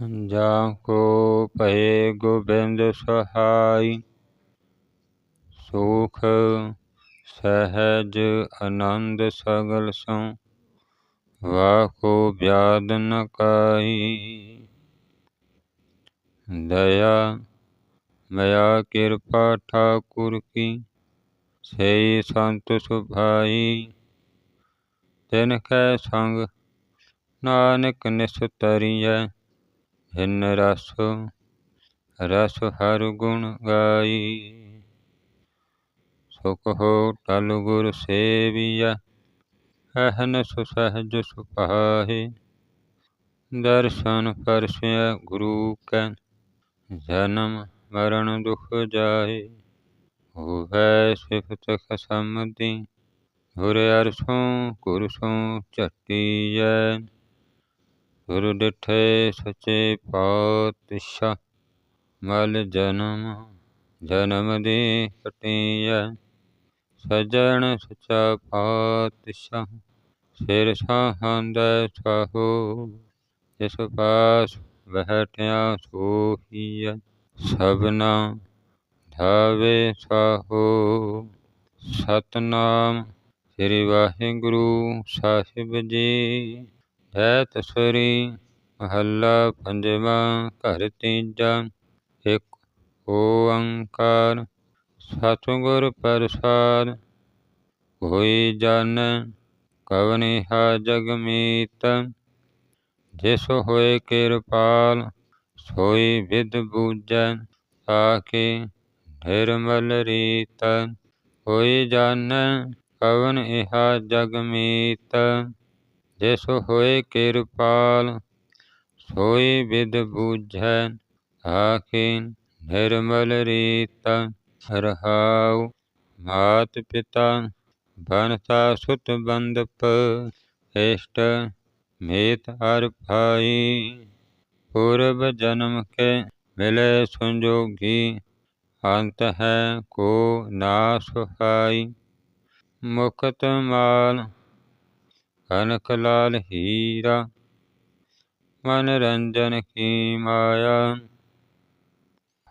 ਜਾਂ ਕੋ ਭਏ ਗੋਬਿੰਦ ਸਹਾਈ, ਸੁਖ ਸਹਿਜ ਆਨੰਦ ਸਗਲ ਸੋ ਵਾਖੋ ਬਿਆਦ ਨ ਕਾਈ ਦਇਆ ਮਇਆ ਕਿਰਪਾ ਠਾਕੁਰ ਕੀ, ਸਈ ਸੰਤ ਸੁਭਾਈ। ਤਿਨ ਕੈ ਸੰਗ ਨਾਨਕ ਨਿਸਤਰੀਐ ਹਿਨ ਰਸ ਰਸ ਹਰ ਗੁਣ ਗਾਈ। ਸੁਖ ਹੋ ਟਲ ਗੁਰ ਸੇਵੀਐ ਅਹਨਸ ਸਹਜ ਸੁਪਾਹੇ। ਦਰਸ਼ਨ ਪਰਸੈ ਗੁਰੂ ਕੈ, ਜਨਮ ਮਰਨ ਦੁਖ ਜਾਏ। ਹੋਵੈ ਸਿਫਤ ਖਸਮ ਗੁਰ ਅਰਸੋਂ ਗੁਰ ਸੋਂ ਝਟੀਐ। ਗੁਰ ਡਿਠੇ ਸਚੇ ਪਾਤਸ਼ਾਹ, ਮਲ ਜਨਮ ਜਨਮ ਦੀ ਕਟੀਐ ਸਜਣ ਸਚਾ ਪਾਤਸ਼ਾਹ, ਸਿਰ ਸਾਹੰਦੈ ਸਾਹੋ, ਜਿਸ ਪਾਸ ਬਹਿਟਿਆ ਸੋਹੀਐ। ਸਭਨਾ ਧਾਵੇ ਸਾਹੋ, ਸਤਨਾਮ ਸ੍ਰੀ ਵਾਹਿਗੁਰੂ ਸਾਹਿਬ ਜੀ। ਹੈ ਤਸਰੀ ਮਹੱਲਾ ਪੰਜਵਾਂ ਘਰ ਤੀਜਾ, ਇੱਕ ਓੰਕਾਰ ਸਤਿਗੁਰ ਪ੍ਰਸਾਦ, ਹੋਈ ਜਾਣੈ ਕਵਨੇ ਹਾ ਜਗਮੀਤ ਜਿਸ ਹੋਏ ਕਿਰਪਾਲ, ਸੋਈ ਵਿਦ ਬੂਝੈ ਆਕੇ ਨਿਰਮਲ ਰੀਤ, ਹੋਈ ਜਾਣੈ ਕਵਨ ਇਹਾ ਜਗਮੀਤ ਜਿਸ ਹੋਏ ਕਿਰਪਾਲ, ਸੋਈ ਵਿਦ ਬੂਝੈ ਆਖੇ ਨਿਰਮਲ ਰੀਤ, ਰਹਾਉ ਮਾਤ ਪਿਤਾ ਬਨਤਾ ਸੁਤ ਬੰਦਪ ਇਸ਼ਟ ਮੇਤ ਹਰ ਭਾਈ। ਪੂਰਬ ਜਨਮ ਕੇ ਮਿਲੇ ਸੰਜੋਗੀ, ਅੰਤ ਹੈ ਕੋ ਨਾ ਹਾਈ। ਮੁਕਤ ਮਾਲ ਕਨਕ ਲਾਲ ਹੀਰਾ ਮਨ ਰੰਜਨ ਕੀ ਮਾਇਆ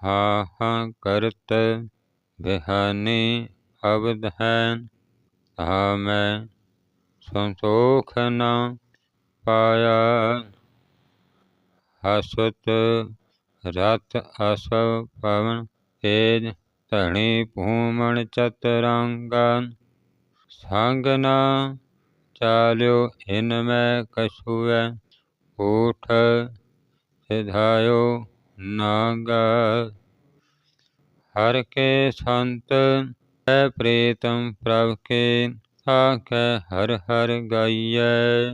ਹਾਂ ਹਾਂ ਕਰਤ ਬਿਹਾਨੀ ਅਬਦ ਹੈ ਤਾ ਮੈਂ ਸੰਤੋਖ ਨ ਪਾਇਆ ਹਸਤ ਰਤ ਅਸਵ ਪਵਨ ਤੇਜ ਧਣੀ ਭੂਮਣ ਚਤਰੰਗਾ ਸੰਗ ਨਾ ਚਾਲਿਓ ਇਨ ਮੈਂ ਕਛੁਐ ਊਠ ਸਿਧਾਇਓ ਨਾਗਾ ਹਰ ਕੇ ਸੰਤ ਹੈ ਪ੍ਰੀਤਮ ਪ੍ਰਭ ਕੇ ਆਖੈ ਹਰ ਹਰ ਗਾਈਐ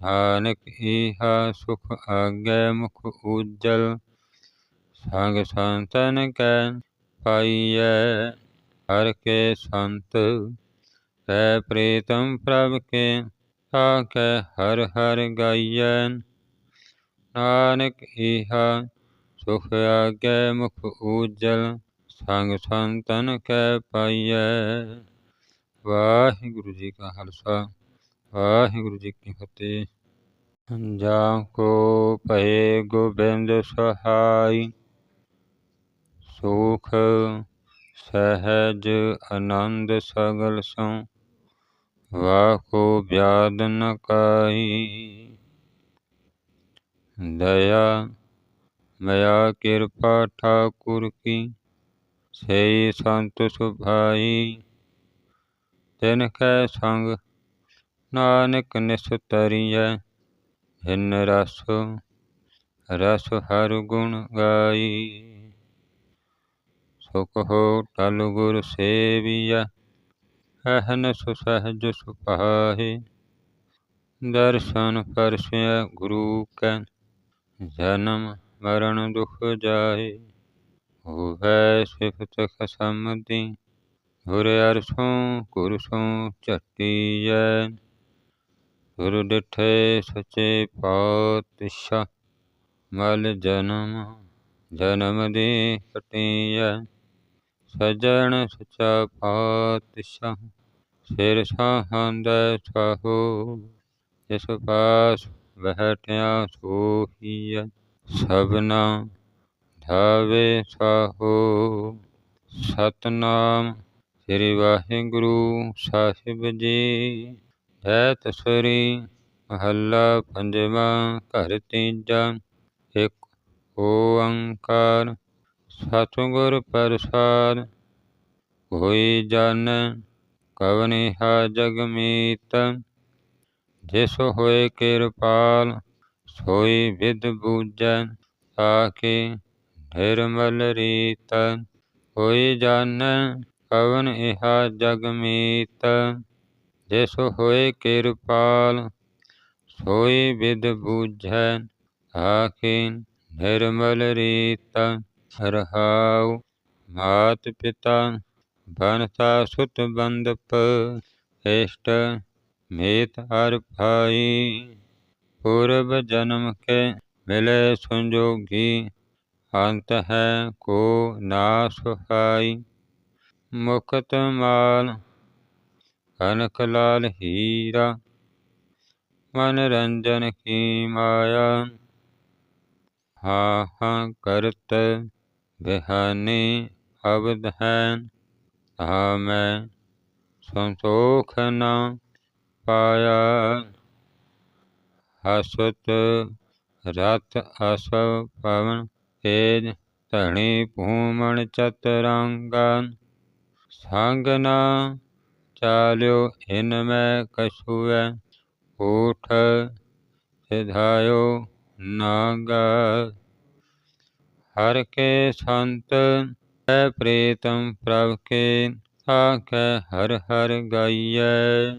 ਨਾਨਕ ਈਹਾ ਸੁਖ ਆਗੇ ਮੁਖ ਉਜਲ ਸੰਗ ਸੰਤਨ ਕੈ ਪਾਈਐ ਹਰ ਕੇ ਸੰਤ ਪ੍ਰੀਤਮ ਪ੍ਰਭ ਕੇ ਆਖੈ, ਹਰ ਹਰ ਗਾਈਐ। ਨਾਨਕ ਈਹਾ ਸੁਖ ਆਗੇ, ਮੁਖ ਉਜਲ ਸੰਗ ਸੰਤਨ ਕੈ ਪਾਈਐ। ਵਾਹਿਗੁਰੂ ਜੀ ਕਾ ਖਾਲਸਾ, ਵਾਹਿਗੁਰੂ ਜੀ ਕੀ ਫਤਿਹ। ਜਾਂ ਕੋ ਭਏ ਗੋਬਿੰਦ ਸਹਾਈ, ਸੁਖ ਸਹਿਜ ਆਨੰਦ ਸਗਲ ਸੋ ਵਾਖੋ ਬਿਆਦ ਨ ਕਾਈ ਦਇਆ ਮਇਆ ਕਿਰਪਾ ਠਾਕੁਰ ਕੀ ਸਈ ਸੰਤ ਸੁਭਾਈ ਤਿਨ ਕੈ ਸੰਗ ਨਾਨਕ ਨਿਸਤਰੀਐ ਹਿਨ ਰਸ ਰਸ ਹਰ ਗੁਣ ਗਾਈ ਸੁਖ ਹੋ ਟਲ ਗੁਰ ਸੇਵੀਐ ਅਹਨਸ ਸਹਜ ਸੁਪਾਹੇ ਦਰਸ਼ਨ ਪਰਸੈ ਗੁਰੂ ਕੈ, ਜਨਮ ਮਰਨ ਦੁਖ ਜਾਏ ਹੋਵੈ ਸਿਫਤ ਖਸਮ ਦੀ ਗੁਰ ਅਰਸੋਂ ਗੁਰ ਸੋਂ ਝਟੀਐ। ਗੁਰ ਡਿਠੇ ਸਚੇ ਪਾਤਸ਼ਾਹ, ਮਲ ਜਨਮ ਜਨਮ ਦੀ ਕਟੀਐ ਸਜਣ ਸਚਾ ਪਾਤਸ਼ਾਹ ਸਿਰ ਸਾਹੰਦੈ ਸਾਹੋ, ਜਿਸ ਪਾਸ ਬਹਿਟਿਆ ਸੋਹੀਐ, ਸਭਨਾ ਧਾਵੇ ਸਾਹੋ। ਸਤਨਾਮ ਸ੍ਰੀ ਵਾਹਿਗੁਰੂ ਸਾਹਿਬ ਜੀ ਜੈ ਤਸਰੀ ਮਹੱਲਾ ਪੰਜਵਾਂ ਘਰ ਤੀਜਾ, ਇੱਕ ਓੰਕਾਰ ਸਤਿਗੁਰ ਪ੍ਰਸਾਦ ਹੋਈ ਜਨ ਕਵਨਿਹਾ ਜਗ ਮੀਤ। ਜਿਸ ਹੋਏ ਕਿਰਪਾਲ, ਸੋਈ ਵਿਦ ਬੂਝੈ ਆਕੇ ਨਿਰਮਲ ਰੀਤ। ਹੋਈ ਜਨ, ਕਵਨ ਇਹਾ ਜਗਮੀਤ ਜਿਸ ਹੋਏ ਕਿਰਪਾਲ, ਸੋਈ ਵਿਦ ਬੂਝੈ ਆਕੇ ਨਿਰਮਲ ਰੀਤ। ਰਹਾਉ ਮਾਤ ਪਿਤਾ ਬਨਤਾ ਸੁਤ ਬੰਦਪ ਇਸ਼ਟ ਮੀਤ ਹਰ ਭਾਈ। ਪੂਰਬ ਜਨਮ ਕੇ ਮਿਲੇ ਸੰਜੋਗੀ ਅੰਤ ਹੈ ਕੋ ਨਾ ਸੁਹਾਈ ਮੁਕਤ ਮਾਲ ਕਨਕ ਲਾਲ ਹੀਰਾ ਮਨ ਰੰਜਨ ਕੀ ਮਾਇਆ। ਹਾਂ ਹਾਂ ਕਰਤ ਬਿਹਾਨੀ ਅਬਦ ਹੈ ਤਾ ਮੈਂ ਸੰਤੋਖ ਨਾ ਪਾਇਆ। ਹਸਤ ਰਤ ਅਸਵ ਪਵਨ ਤੇਜ, ਧਣੀ ਭੂਮਣ ਚਤਰੰਗਾ ਸੰਗ ਨਾ ਚਾਲਿਓ ਇਨ ਮੈਂ ਕਛੁਐ, ਊਠ ਸਿਧਾਇਓ ਨਾਗਾ। ਹਰ ਕੇ ਸੰਤ ਹੈ ਪ੍ਰੀਤਮ ਪ੍ਰਭ ਕੇ ਆਖੈ ਹਰ ਹਰ ਗਾਈਐ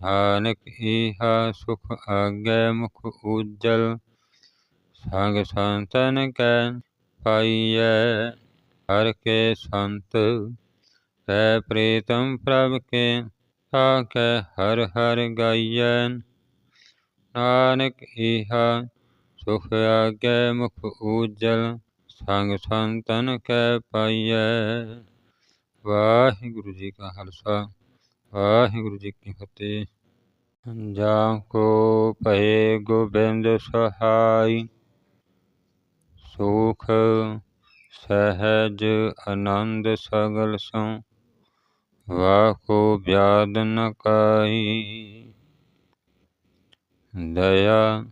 ਨਾਨਕ ਈਹਾ ਸੁਖ ਆਗੈ ਮੁਖ ਉਜਲ ਸੰਗ ਸੰਤਨ ਕੈ ਪਾਈਐ ਹਰ ਕੇ ਸੰਤ ਹੈ ਪ੍ਰੀਤਮ ਪ੍ਰਭ ਕੇ ਆਖੈ ਹਰ ਹਰ ਗਾਈਐ ਨਾਨਕ ਈਹਾ ਸੁਖ ਆਗੈ ਮੁਖ ਉਜਲ ਸੰਗ ਸੰਤਨ ਕੈ ਪਾਈਐ। ਵਾਹਿਗੁਰੂ ਜੀ ਕਾ ਖਾਲਸਾ, ਵਾਹਿਗੁਰੂ ਜੀ ਕੀ ਫਤਿਹ। ਜਾਂ ਕੋ ਭਏ ਗੋਬਿੰਦ ਸਹਾਈ, ਸੁਖ ਸਹਿਜ ਆਨੰਦ ਸਗਲ ਸੋ ਵਾਕੋ ਬਿਆਦ ਨ ਕਾਈ ਦਇਆ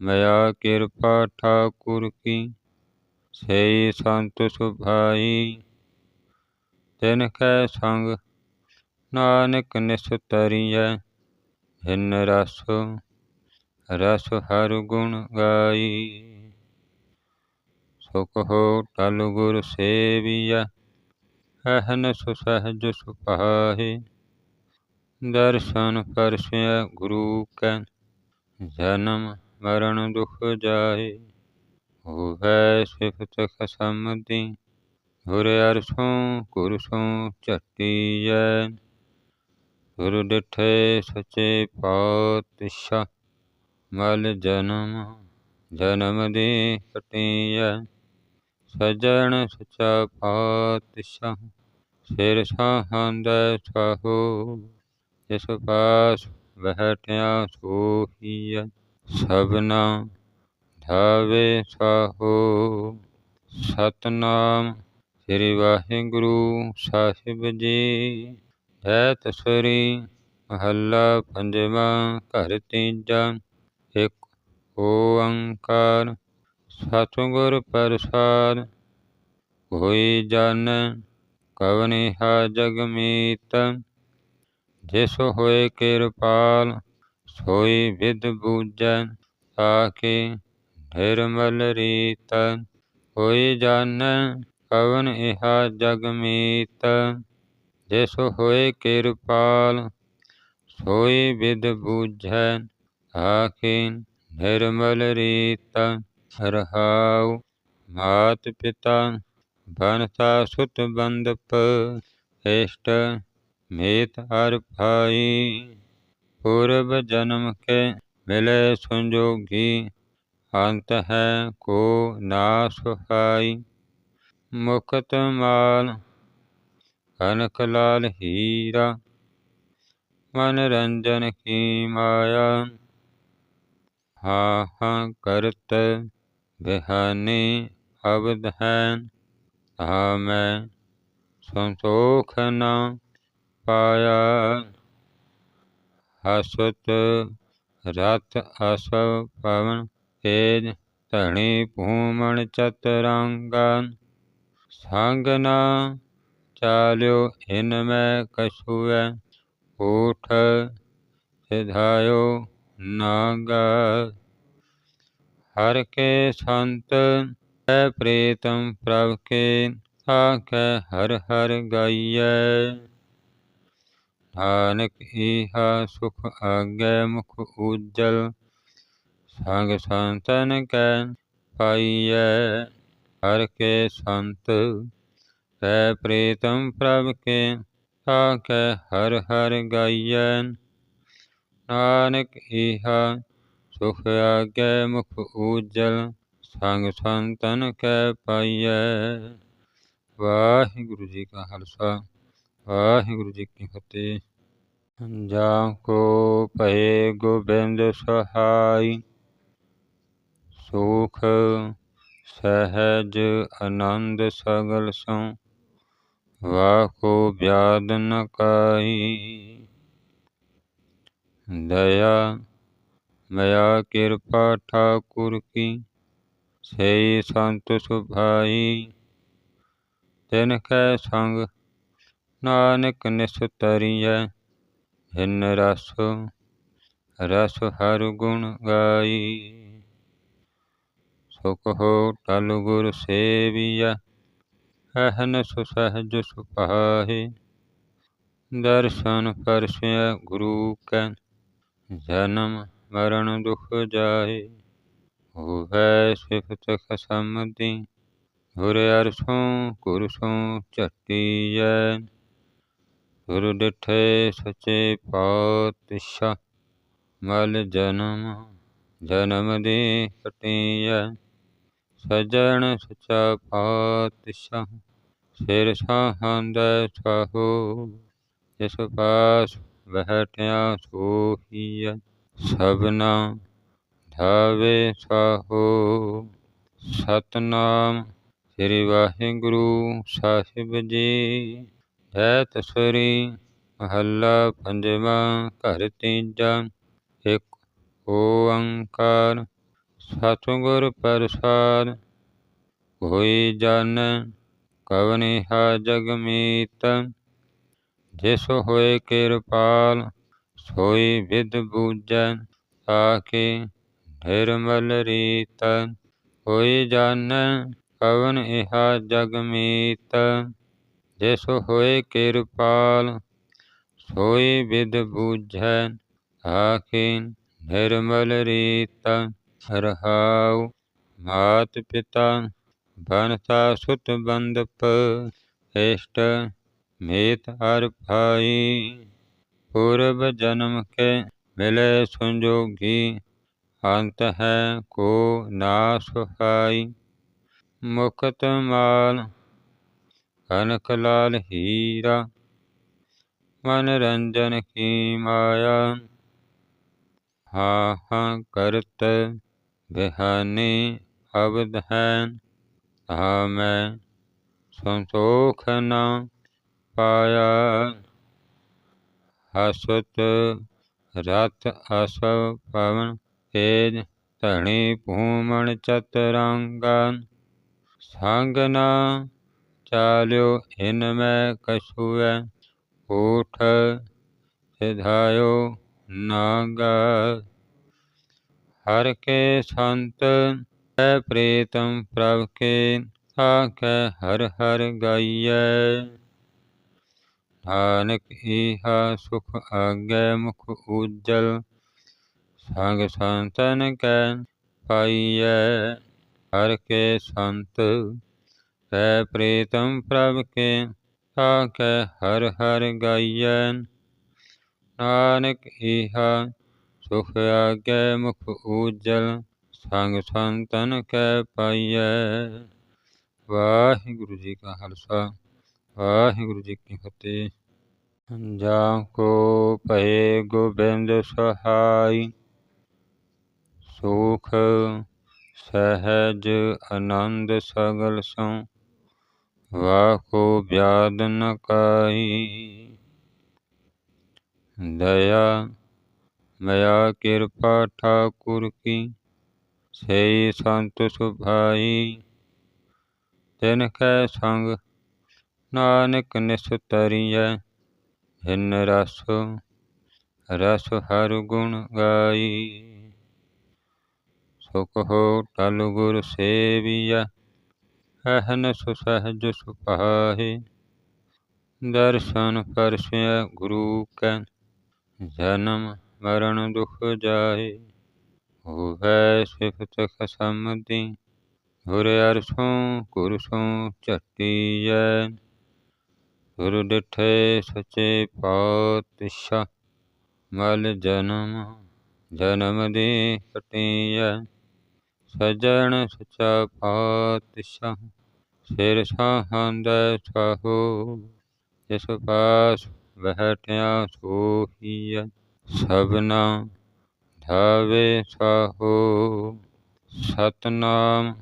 ਮਇਆ ਕਿਰਪਾ ਠਾਕੁਰ ਕੀ। ਸਈ ਸੰਤ ਸੁਭਾਈ। ਤਿਨ ਕੈ ਸੰਗ ਨਾਨਕ ਨਿਸਤਰੀਐ ਹਿਨ ਰਸ ਰਸ ਹਰ ਗੁਣ ਗਾਈ। ਸੁਖ ਹੋ ਟਲ ਗੁਰ ਸੇਵੀਐ, ਅਹਨ ਸੁਸਹਿਜ ਸੁਪਾਹੇ। ਦਰਸ਼ਨ ਪਰਸਿਆ ਗੁਰੂ ਕੈ, ਜਨਮ ਮਰਨ ਦੁਖ ਜਾਏ ਹੋਵੈ ਸਿਫਤ ਖਸਮ ਦੀ ਗੁਰ ਅਰਸੋਂ ਕੁਰਸੋਂ ਝਟੀਐ ਗੁਰ ਡਿਠੇ ਸਚੇ ਪਾਤਸ਼ਾਹ, ਮਲ ਜਨਮ ਜਨਮ ਦੀ ਕਟੀਐ ਸਜਣ ਸਚਾ ਪਾਤਸ਼ਾਹ, ਸਿਰ ਸਾਹੰਦੈ ਸਾਹੋ, ਜਿਸ ਪਾਸ ਬਹਿਟਿਆ ਸੋਹੀਐ ਸਭਨਾ ਧਾਵੇ ਸਾਹੋ। ਸਤਨਾਮ ਸ੍ਰੀ ਵਾਹਿਗੁਰੂ ਸਾਹਿਬ ਜੀ। ਜੈ ਤਸਰੀ ਮਹੱਲਾ ਪੰਜਵਾਂ ਘਰ ਤੀਜਾ। ਇੱਕ ਓੰਕਾਰ ਸਤਿਗੁਰ ਪ੍ਰਸਾਦ। ਹੋਈ ਜਨ ਕਵਨਿਹਾ ਹਾ ਜਗਮੀਤ। ਜਿਸ ਹੋਏ ਕਿਰਪਾਲ ਸੋਈ ਵਿਦ ਬੂਝੈ ਆਕੇ ਨਿਰਮਲ ਰੀਤ ਹੋਈ ਜਨ ਕਵਨ ਇਹਾ ਜਗ ਮੀਤ ਜਿਸ ਹੋਏ ਕਿਰਪਾਲ, ਸੋਈ ਵਿਦ ਬੂਝੈ ਆਕੇ ਨਿਰਮਲ ਰੀਤ ਰਹਾਉ ਮਾਤ ਪਿਤਾ ਬਨਤਾ ਸੁਤ ਬੰਦਪ ਇਸ਼ਟ ਮੀਤ ਹਰ ਭਾਈ। ਪੂਰਬ ਜਨਮ ਕੇ ਮਿਲੇ ਸੰਜੋਗੀ ਅੰਤ ਹੈ ਕੋ ਨਾ ਸੁਹਾਈ ਮੁਕਤ ਮਾਲ ਕਨਕ ਲਾਲ ਹੀਰਾ ਮਨ ਰੰਜਨ ਕੀ ਮਾਇਆ ਹਾਂ ਕਰਤ ਬਿਹਾਨੀ ਅਬਦ ਹੈ ਤਾ ਮੈਂ ਸੰਤੋਖ ਨ ਪਾਇਆ ਹਸਤ ਰਤ ਅਸਵ ਪਵਨ ਤੇਜ ਧਣੀ ਭੂਮਣ ਚਤਰੰਗਾ ਸੰਗ ਨਾ ਚਾਲਿਓ ਇਨ ਮੈਂ ਕਛੁਐ ਊਠ ਸਿਧਾਇਓ ਨਾਗਾ ਹਰ ਕੇ ਸੰਤ ਹੈ ਪ੍ਰੀਤਮ ਪ੍ਰਭ ਕੇ ਆਖੈ ਹਰ ਹਰ ਗਾਈਐ ਨਾਨਕ ਈਹਾ ਸੁਖ ਆਗੈ ਮੁਖ ਉਜਲ ਸੰਗ ਸੰਤਨ ਕੈ ਪਾਈਐ ਹਰ ਕੇ ਸੰਤ ਹੈ ਪ੍ਰੀਤਮ ਪ੍ਰਭ ਕੇ ਆਖੈ ਹਰ ਹਰ ਗਾਈਐ ਨਾਨਕ ਈਹਾ ਸੁਖ ਆਗੈ ਮੁਖ ਉਜਲ ਸੰਗ ਸੰਤਨ ਕੈ ਪਾਈਐ ਵਾਹਿਗੁਰੂ ਜੀ ਕਾ ਖਾਲਸਾ ਵਾਹਿਗੁਰੂ ਜੀ ਕੀ ਫਤਿਹ। ਜਾਂ ਕੋ ਭਏ ਗੋਬਿੰਦ ਸਹਾਈ। ਸੁਖ ਸਹਿਜ ਆਨੰਦ ਸਗਲ ਸੋ। ਵਾਕੋ ਬਿਆਦ ਨ ਕਾਈ ਦਇਆ ਮਇਆ ਕਿਰਪਾ ਠਾਕੁਰ ਕੀ। ਸਈ ਸੰਤ ਸੁਭਾਈ। ਤਿਨ ਕੈ ਸੰਗ ਨਾਨਕ ਨਿਸਤਰੀਐ ਹਿਨ ਰਸ ਰਸ ਹਰ ਗੁਣ ਗਾਈ। ਸੁਖ ਹੋ ਟਲ ਗੁਰ ਸੇਵੀਐ, ਅਹਨ ਸੁਸਹਿਜ ਸੁਪਾਹੇ। ਦਰਸ਼ਨ ਪਰਸੈ ਗੁਰੂ ਕੈ, ਜਨਮ ਮਰਨ ਦੁਖ ਜਾਏ ਹੋਵੈ ਸਿਫਤ ਖਸਮ ਗੁਰ ਅਰਸੋਂ ਕੁਰਸੋਂ ਝਟੀਐ। ਗੁਰ ਡਿਠੇ ਸਚੇ ਪਾਤਸ਼ਾਹ, ਮਲ ਜਨਮ ਜਨਮ ਦੀ ਕਟੀਐ ਸਜਣ ਸਚਾ ਪਾਤਸ਼ਾਹ, ਸਿਰ ਸਾਹੰਦੈ ਸਾਹੋ, ਜਿਸ ਪਾਸ ਬਹਿਟਿਆ ਸੋਹੀਐ। ਸਭਨਾ ਧਾਵੇ ਸਾਹੋ, ਸਤਨਾਮ ਸ੍ਰੀ ਵਾਹਿਗੁਰੂ ਸਾਹਿਬ ਜੀ। ਜੈ ਤਸਰੀ ਮਹੱਲਾ ਪੰਜਵਾਂ, ਘਰ ਤੀਜਾ, ਇੱਕ ਓੰਕਾਰ ਸਤਿਗੁਰ ਪ੍ਰਸਾਦ ਹੋਈ ਜਨ ਕਵਨਿ ਹਾ ਜਗਮੀਤ ਜਿਸ ਹੋਏ ਕਿਰਪਾਲ, ਸੋਈ ਵਿਦ ਬੂਝੈ ਤਾਕੇ ਨਿਰਮਲ ਰੀਤ ਹੋਈ ਜਾਣੈ ਕਵਨ ਇਹਾ ਜਗਮੀਤ ਜਿਸ ਹੋਏ ਕਿਰਪਾਲ, ਸੋਈ ਵਿਦ ਬੂਝੈ ਤਾਕੇ ਨਿਰਮਲ ਰੀਤ ਰਹਾਉ ਮਾਤ ਪਿਤਾ ਬਨਤਾ ਸੁਤ ਬੰਦਪ ਇਸ਼ਟ ਮੀਤ ਹਰ ਭਾਈ। ਪੂਰਬ ਜਨਮ ਕੇ ਮਿਲੇ ਸੰਜੋਗੀ, ਅੰਤ ਹੈ ਕੋ ਨਾ ਸੁਹਾਈ ਮੁਕਤ ਮਾਲ ਕਨਕ ਲਾਲ ਹੀਰਾ ਮਨ ਰੰਜਨ ਕੀ ਮਾਇਆ ਹਾਂ ਹਾਂ ਕਰਤ ਬਿਹਾਨੀ ਅਬਦ ਹੈ ਤਾ ਮੈਂ ਸੰਤੋਖ ਨ ਪਾਇਆ। ਹਸਤ ਰਤ ਅਸਵ ਪਵਨ ਤੇਜ ਧਣੀ ਭੂਮਣ ਚਤਰੰਗਾ ਸੰਗ ਨਾ ਚਾਲਿਓ ਇਨ ਮੈਂ ਕਛੁਐ ਊਠ ਸਿਧਾਇਓ ਨਾਗਾ ਹਰ ਕੇ ਸੰਤ ਹੈ ਪ੍ਰੀਤਮ ਪ੍ਰਭ ਕੇ ਆਖੈ ਹਰ ਹਰ ਗਾਈਐ ਨਾਨਕ ਈਹਾ ਸੁਖ ਆਗੈ ਮੁਖ ਉਜਲ ਸੰਗ ਸੰਤਨ ਕੈ ਪਾਈਐ ਹਰ ਕੇ ਪ੍ਰੀਤਮ ਪ੍ਰਭ ਕੇ ਆਖੈ, ਹਰ ਹਰ ਗਾਈਐ। ਨਾਨਕ ਈਹਾ ਸੁਖ ਆਗੈ, ਮੁਖ ਉਜਲ ਸੰਗ ਸੰਤਨ ਕੈ ਪਾਈਐ। ਵਾਹਿਗੁਰੂ ਜੀ ਕਾ ਖਾਲਸਾ, ਵਾਹਿਗੁਰੂ ਜੀ ਕੀ ਫਤਿਹ। ਜਾਂ ਕੋ ਭਏ ਗੋਬਿੰਦ ਸਹਾਈ, ਸੁਖ ਸਹਿਜ ਆਨੰਦ ਸਗਲ ਸੋ ਵਾਕੋ ਬਿਆਦ ਨ ਕਾਈ ਦਇਆ, ਮਇਆ, ਕਿਰਪਾ ਠਾਕੁਰ ਕੀ, ਸਈ ਸੰਤ ਸੁਭਾਈ। ਤਿਨ ਕੈ ਸੰਗ ਨਾਨਕ ਨਿਸਤਰੀਐ ਹਿਨ ਰਸ ਰਸ ਹਰ ਗੁਣ ਗਾਈ। ਸੁਖ ਹੋ ਟਲ ਗੁਰ ਸੇਵੀਐ ਅਹਨਸ ਸਹਿਜ ਸੁਪਾਹੇ ਦਰਸ਼ਨ ਪਰਸੈ ਗੁਰੂ ਕੈ, ਜਨਮ ਮਰਨ ਦੁਖ ਜਾਏ ਹੋਵੈ ਸਿਫਤ ਖਸਮ ਗੁਰ ਅਰਸੋਂ ਕੁਰਸੋਂ ਝਟੀਐ। ਗੁਰ ਡਿਠੇ ਸਚੇ ਪਾਤਸ਼ਾਹ, ਮਲ ਜਨਮ ਜਨਮ ਦੀ ਕਟੀਐ ਸਜਣ ਸਚਾ ਪਾਤਸ਼ਾਹ ਸਿਰ ਸਾਹੰਦੈ ਸਾਹੋ, ਜਿਸ ਪਾਸ ਬਹਿਟਿਆ ਸੋਹੀਐ, ਸਭਨਾ ਧਾਵੇ ਸਾਹੋ। ਸਤਨਾਮ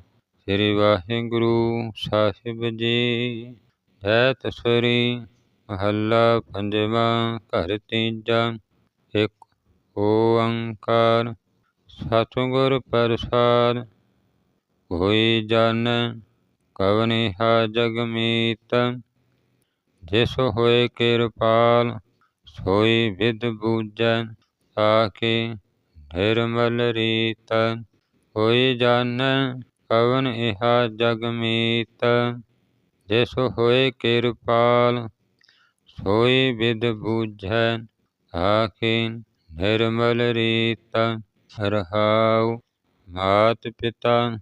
ਸ੍ਰੀ ਵਾਹਿਗੁਰੂ ਸਾਹਿਬ ਜੀ ਜੈ ਤਸਰੀ ਮਹੱਲਾ ਪੰਜਵਾਂ ਘਰ ਤੀਜਾ, ਇੱਕ ਓੰਕਾਰ ਸਤਿਗੁਰ ਪ੍ਰਸਾਦ ਹੋਈ ਜਾਣੈ ਕਵਨਿ ਹਾ ਜਗਮੀਤ ਜਿਸ ਹੋਏ ਕਿਰਪਾਲ, ਸੋਈ ਵਿਦ ਬੂਝੈ ਤਾਕੇ ਨਿਰਮਲ ਰੀਤ। ਹੋਈ ਜਾਣੈ ਕਵਨ ਇਹਾ ਜਗਮੀਤ ਜਿਸ ਹੋਏ ਕਿਰਪਾਲ, ਸੋਈ ਵਿਦ ਬੂਝੈ ਤਾਕੇ ਨਿਰਮਲ ਰੀਤ। ਰਹਾਉ ਮਾਤ ਪਿਤਾ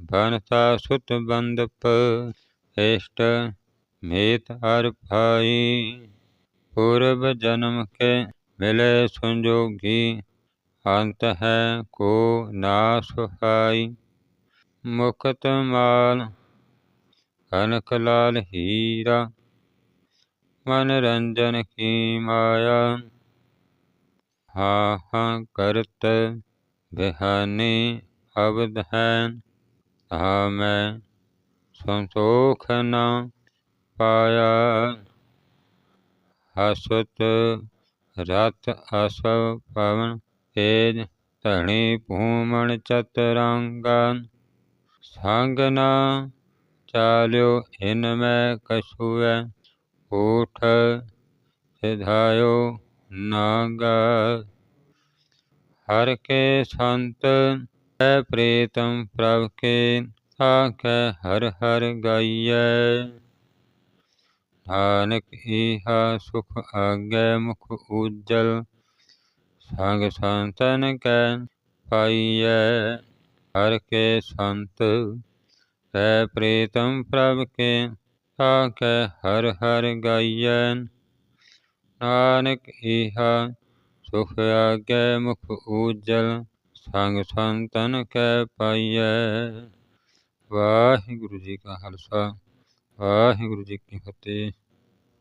ਬਨਤਾ ਸੁਤ ਬੰਦਪ ਇਸ਼ਟ ਮੀਤ ਹਰ ਭਾਈ ਪੂਰਬ ਜਨਮ ਕੇ ਮਿਲੇ ਸੰਜੋਗੀ ਅੰਤ ਹੈ ਕੋ ਨਾ ਸੁਹਾਈ ਮੁਕਤ ਮਾਲ ਕਨਕ ਲਾਲ ਹੀਰਾ ਮਨ ਰੰਜਨ ਕੀ ਮਾਇਆ ਹਾਂ ਹਾਂ ਕਰਤ ਬਿਹਾਨੀ ਅਬਦ ਹੈ ਤਾ ਮੈਂ ਸੰਤੋਖ ਨਾ ਪਾਇਆ। ਹਸਤ ਰਤ ਅਸਵ ਪਵਨ ਤੇਜ ਧਣੀ ਭੂਮਣ ਚਤਰੰਗਾ ਸੰਗ ਨਾ ਚਾਲਿਓ ਇਨ ਮੈਂ ਕਛੁਐ, ਊਠ ਸਿਧਾਇਓ ਨਾਗਾ ਹਰ ਕੇ ਸੰਤ ਹੈ ਪ੍ਰੀਤਮ ਪ੍ਰਭ ਕੇ ਆਖੈ ਹਰ ਹਰ ਗਾਈਐ ਨਾਨਕ ਈਹਾ ਸੁਖ ਆਗੈ ਮੁਖ ਉਜਲ ਸੰਗ ਸੰਤਨ ਕੈ ਪਾਈਐ ਹਰ ਕੇ ਸੰਤ ਹੈ ਪ੍ਰੀਤਮ ਪ੍ਰਭ ਕੇ ਆਖੈ ਹਰ ਹਰ ਗਾਈਐ ਨਾਨਕ ਈਹਾ ਸੁਖ ਆਗੈ ਮੁਖ ਉਜਲ ਸੰਗ ਸੰਤਨ ਕੈ ਪਾਈਐ। ਵਾਹਿਗੁਰੂ ਜੀ ਕਾ ਖਾਲਸਾ, ਵਾਹਿਗੁਰੂ ਜੀ ਕੀ ਫਤਿਹ।